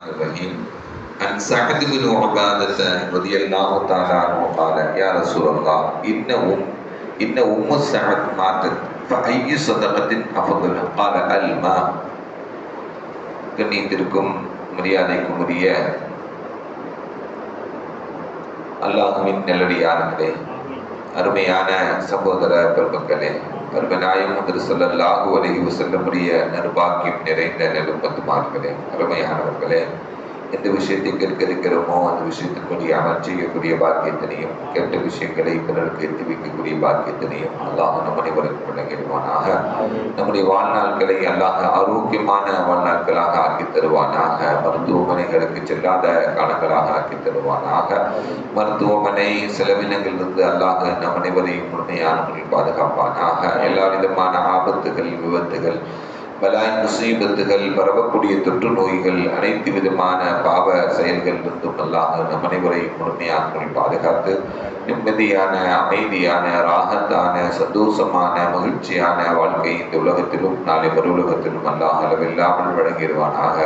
الرحيم عن سعد بن عبادة رضي الله تعالى عنه قال يا رسول الله إن أم إن أم سعد ماتت فأي صدقة أفضل قال الماء கண்ணியத்திற்கும் மரியாதைக்கும் உரிய அல்லாஹுவின் நல்லடியார்களே அருமையான சகோதர பெருமக்களே அருமநாயம் திரு சொல்லல்லாஹு அலைஹி செல்லமுடிய நர்பாக்கியம் நிறைந்த நெருப்பத்துமார்களே அருமையானவர்களே. எந்த விஷயத்தை கேட்க இருக்கிறோமோ அந்த விஷயத்தின்படி அமல் செய்யக்கூடிய பாக்கியத்தினையும் கெட்ட விஷயங்களை பிறருக்கு எத்தி வைக்கக்கூடிய பாக்கியத்தினையும் அல்லாஹ் நம் அனைவருக்கும் வழங்கிடுவானாக. நம்முடைய வாழ்நாட்களை அல்லாஹ் ஆரோக்கியமான வாழ்நாட்களாக ஆக்கி தருவானாக. மருத்துவமனைகளுக்கு செல்லாத காலங்களாக ஆக்கி தருவானாக. மருத்துவமனை செலவினங்களிலிருந்து அல்லாஹ் நம் அனைவரையும் முழுமையான முறையில் பாதுகாப்பானாக. எல்லா விதமான ஆபத்துகள் விபத்துகள் பலாய் முசீபத்துகள் பரவக்கூடிய தொற்று நோய்கள் அனைத்து விதமான பாவ செயல்கள் இருந்தும் அல்லாஹ் நம் அனைவரையும் முழுமையாக பாதுகாத்து நிம்மதியான அமைதியான ராகத்தான சந்தோஷமான மகிழ்ச்சியான வாழ்க்கை இந்த உலகத்திலும் நாளை மறு உலகத்திலும் அல்லாஹ் அளவில்லாமல் வழங்கிடுவானாக.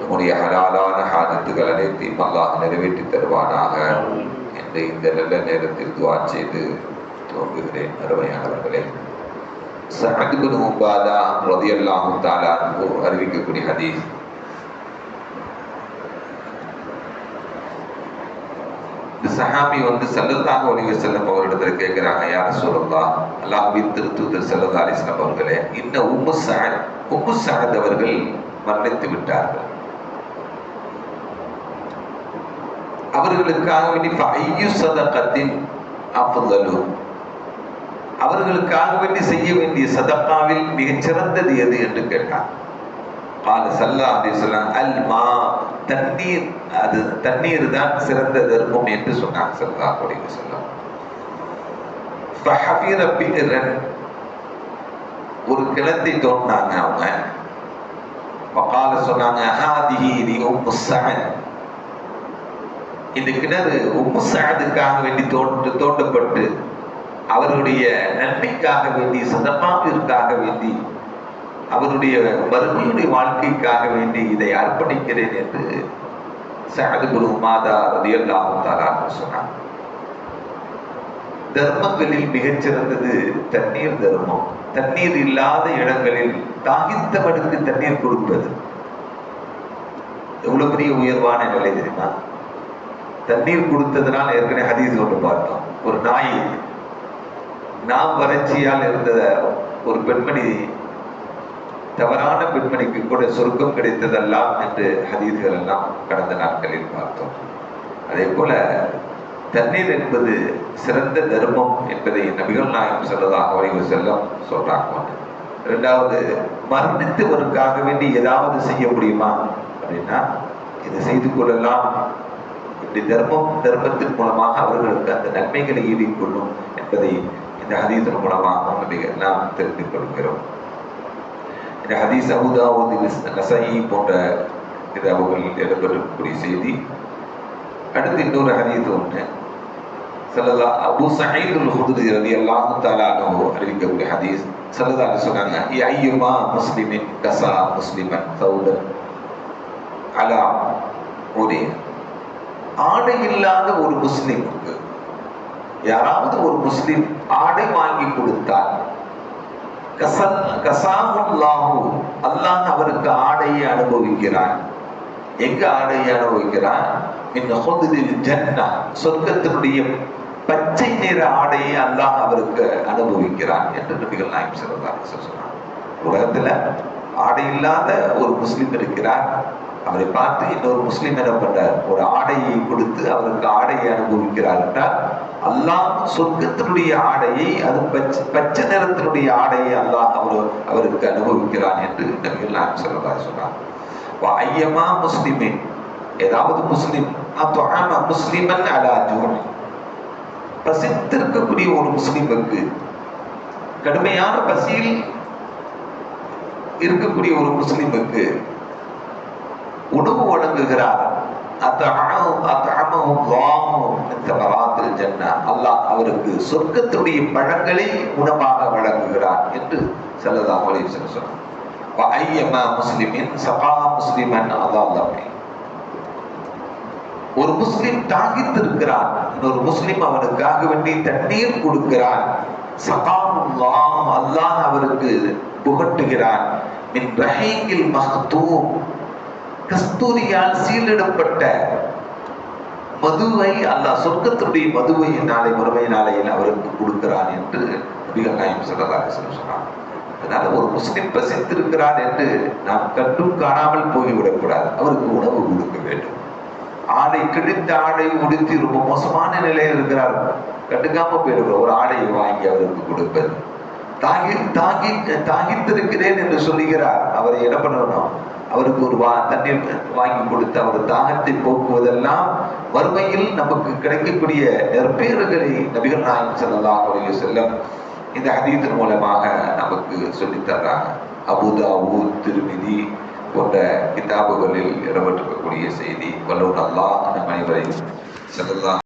நம்முடைய ஹலாலான ஹாதத்துகள் அனைத்தையும் அல்லாஹ் நிறைவேற்றி தருவானாக என்று இந்த நல்ல நேரத்தில் துவா செய்து துவங்குகிறேன். அருமையானவர்களே. உபாதா அறிவிக்கக்கூடிய ஹதீஸ் சஹாபி வந்து சல்லல்லாஹு அலைஹி வஸல்லம் அவரிடத்துல கேட்கிறாங்க யார் ரசூலுல்லாஹ் அல்லாஹ்வின் திருத்தூதர் செல்லதா அலைஹி வஸல்லம் அவர்களே இந்த உம்மு சஅத் உம்மு சஅத் அவர்கள் மரணித்து விட்டார்கள். அவர்களுக்காக வேண்டி ஃபையு சதகத்தின் அப்பதலும் அவர்களுக்காக வேண்டி செய்ய வேண்டிய சதப்பாவில் மிகச் சிறந்தது எது என்று கேட்டார் பால சல்லா அப்படி சொன்னாங்க அல் மா தண்ணீர் அது தண்ணீர் தான் சிறந்த தர்மம் என்று சொன்னாங்க சல்லா அப்படின்னு சொன்னாங்க ஒரு கிணத்தை தோண்டினாங்க அவங்க. பக்கால சொன்னாங்க இந்த கிணறு உம்மு சஅதுக்காக வேண்டி தோண்டு தோண்டப்பட்டு அவருடைய நன்மைக்காக வேண்டி சதமாவிற்காக வேண்டி அவருடைய மறுமையுடைய வாழ்க்கைக்காக வேண்டி இதை அர்ப்பணிக்கிறேன் என்று சகது குரு மாதா ரதியல்லாவும் தாரான்னு சொன்னார். தர்மங்களில் மிகச்சிறந்தது தண்ணீர் தர்மம். தண்ணீர் இல்லாத இடங்களில் தாகித்தவனுக்கு தண்ணீர் கொடுப்பது. எவ்வளவு பெரிய உயர்வான நிலை தெரியுமா? தண்ணீர் கொடுத்ததுனால் ஏற்கனவே ஹதீஸ் ஒன்று பார்த்தோம் ஒரு நாய் நாம் வறட்சியால் இருந்த ஒரு பெண்மணி தவறான பெண்மணிக்கு கூட சொர்க்கம் கிடைத்ததெல்லாம் என்று ஹதீஸ்கள் எல்லாம் கடந்த நாட்களில் பார்த்தோம். அதே போல தண்ணீர் என்பது சிறந்த தர்மம் என்பதை நபிகள் நாயகம் சொல்லதாக வரைவு செல்லம் சொல்றாங்க. இரண்டாவது மரணித்தவருக்காக வேண்டி ஏதாவது செய்ய முடியுமா? அப்படின்னா இதை செய்து கொள்ளலாம். இப்படி தர்மம் தர்மத்தின் மூலமாக அவர்களுக்கு அந்த நன்மைகளை ஈடிக்கொள்ளும் என்பதை இந்த ஹதீஸின் மூலமாக நாம் தெரிந்து கொள்கிறோம். இந்த ஹதீஸ் அபுதாவுது நசை போன்ற கிதாபுகளில் இடம்பெறக்கூடிய செய்தி. அடுத்து இன்னொரு ஹதீஸ் ஒன்று. சல்லதா அபு சயீதுல் ஹுதுரி ரலியல்லாஹு தஆலா அறிவிக்கக்கூடிய ஹதீஸ். சல்லல்லா சொன்னாங்க ஐயுமா முஸ்லிமின் கசா முஸ்லிமன் சவுதன் அலா ஒரே ஆடை இல்லாத ஒரு முஸ்லிமுக்கு யாராவது ஒரு முஸ்லிம் ஆடை வாங்கி கொடுத்தார் கசாமுல்லாஹு அல்லாஹ் அவருக்கு ஆடையை அனுபவிக்கிறான். எங்க ஆடையை அனுபவிக்கிறான்? ஜன்னா சொர்க்கத்தினுடைய பச்சை நிற ஆடையை அல்லாஹ் அவருக்கு அனுபவிக்கிறான் என்று நபிகள் நாயம் சிறந்தார் சொன்னார் உலகத்துல ஆடை இல்லாத ஒரு முஸ்லிம் இருக்கிறார். அவரை பார்த்து இன்னொரு முஸ்லிம் என்ன பண்றார்? ஒரு ஆடையை கொடுத்து அவருக்கு ஆடையை அனுபவிக்கிறார் என்றால் அல்லாஹ் சொர்க்கத்தினுடைய ஆடையை அது பச்சை பச்சை நிறத்தினுடைய ஆடையை அல்லாஹ் அவர் அவருக்கு அனுபவிக்கிறான் என்று நபிகள் நான் சொல்லதா சொன்னார் ஐயமா முஸ்லிமே ஏதாவது முஸ்லிம் முஸ்லிமன் அலா ஜூன். பசித்திருக்கக்கூடிய ஒரு முஸ்லிமுக்கு கடுமையான பசியில் இருக்கக்கூடிய ஒரு முஸ்லிமுக்கு உணவு வழங்குகிறார். அல்லாஹ் அவருக்கு சொர்க்கத்துடைய பழங்களை உணவாக வழங்குகிறார் என்று செல்லதாக சொன்னார். முஸ்லிமின் சகா முஸ்லிமன் அதான் ஒரு முஸ்லிம் தாகித்திருக்கிறான் இன்னொரு முஸ்லிம் அவனுக்காக வேண்டி தண்ணீர் கொடுக்கிறான். சகாமுல்லாம் அல்லாஹ் அவருக்கு புகட்டுகிறான். மின் ரஹீங்கில் கஸ்தூரியால் சீலிடப்பட்ட மதுவை அல்லாஹ் சொர்க்கத்துடைய மதுவை நாளை மறுமை நாளையில் அவருக்கு கொடுக்கிறான் என்று நபிகள் நாயம் சொல்லலாம் சொன்னார் அதனால ஒரு முஸ்லிம் பசித்திருக்கிறார் என்று நாம் கண்டும் காணாமல் போய்விடக்கூடாது. அவருக்கு உணவு கொடுக்க வேண்டும். ஆடை கிழித்த ஆடை உடுத்தி ரொம்ப மோசமான நிலையில் இருக்கிறார். கட்டுக்காம போயிடுகிறோம் ஒரு ஆடையை வாங்கி அவருக்கு கொடுப்பது. தாகி தாகி தாகித்திருக்கிறேன் என்று சொல்லுகிறார். அவரை என்ன பண்ணணும்? அவருக்கு ஒரு வா தண்ணீர் வாங்கி கொடுத்து அவர் தாகத்தை போக்குவதெல்லாம் வறுமையில் நமக்கு கிடைக்கக்கூடிய நெற்பேறுகளை நபிகள் நாயகம் செல்லலாம் அலைஹி செல்லம் இந்த அதிகத்தின் மூலமாக நமக்கு சொல்லித்தர்றாங்க அபுதாவு திருமிதி போன்ற கிதாபுகளில் இடம்பெற்றிருக்கக்கூடிய செய்தி வல்லூர் அல்லாஹ் நம் அனைவரையும் செல்லலாம்